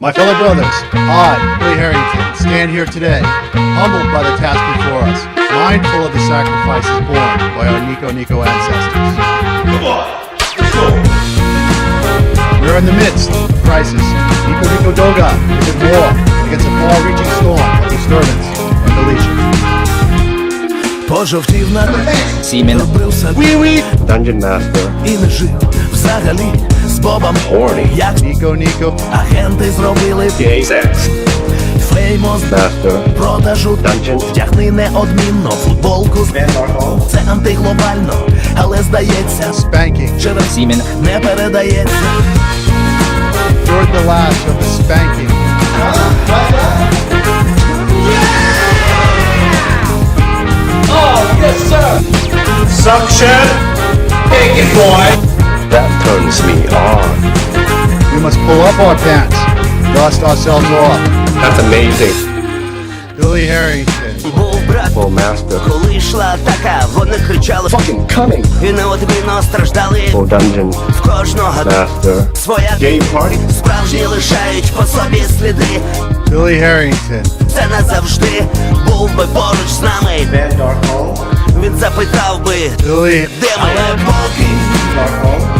My fellow brothers, I, Billy Harrington, stand here today, humbled by the task before us, mindful of the sacrifices borne by our Nico Nico ancestors. We are in the midst of a crisis. Nico Nico Doga is at war against a far-reaching storm of disturbance and deletion. Пожовтів на Сімен. робився Wee wee! Dungeon Master, і не жив взагалі з Бобом Хорні. Як Ніко Ніко. Агенти зробили Гей-секс Феймос Дастер Продажу. Танчен Втягни неодмінно Футболку з Це антиглобально Але здається Спенкі Через Сімін Не передається. Toward the of the Oh, yes, sir! Suction! Take it, boy! That turns me on. We must pull up our pants, dust ourselves off. That's amazing. Billy Harrington. Був брат, Well, Master, коли йшла атака, вони кричали fucking coming. І неодмінно страждали Well, Dungeon в кожного Master, своя Party, Справжні лишають по собі сліди Billy Harrington. Це назавжди був би поруч з нами Van Dark Hall. Він запитав би, Billy. де ми Але поки, Dark Hall.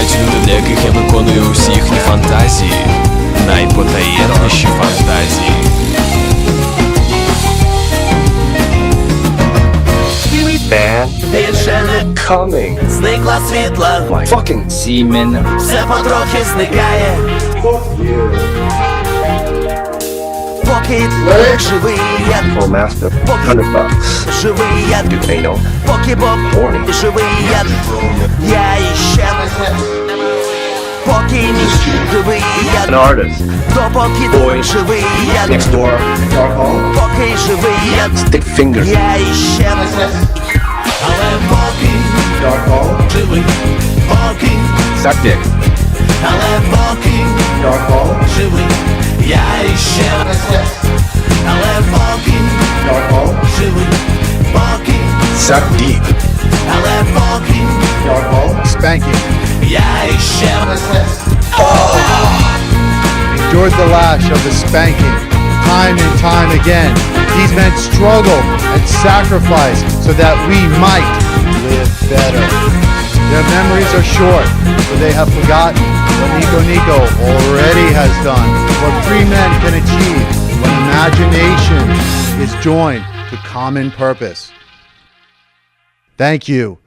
Мене люди, для яких я виконую усі їхні фантазії, найпотаємніші фантазії. Більше не coming. зникла світла My fucking Сімен. Все потрохи зникає Поки живий я Well, Master, 100 bucks. Живий я Do they know? Поки Бог Horny. живий я Я іще Поки ніч живий An я artist. Допоки Boy. живий я Next door. Dark Hall. Поки живий я Stick fingers. Я іще Але поки Dark Hall. живий Поки Suck dick. Але поки Dark Hall. живий Я іще Але поки Dark Hall. живий Поки Suck deep. Але поки Dark Hall. Spanking. Я іще Endured the lash of the spanking. Time and time again. These men struggle and sacrifice so that we might live better. Their memories are short, for they have forgotten what Nico Nico already has done, what free men can achieve when imagination is joined to common purpose. Thank you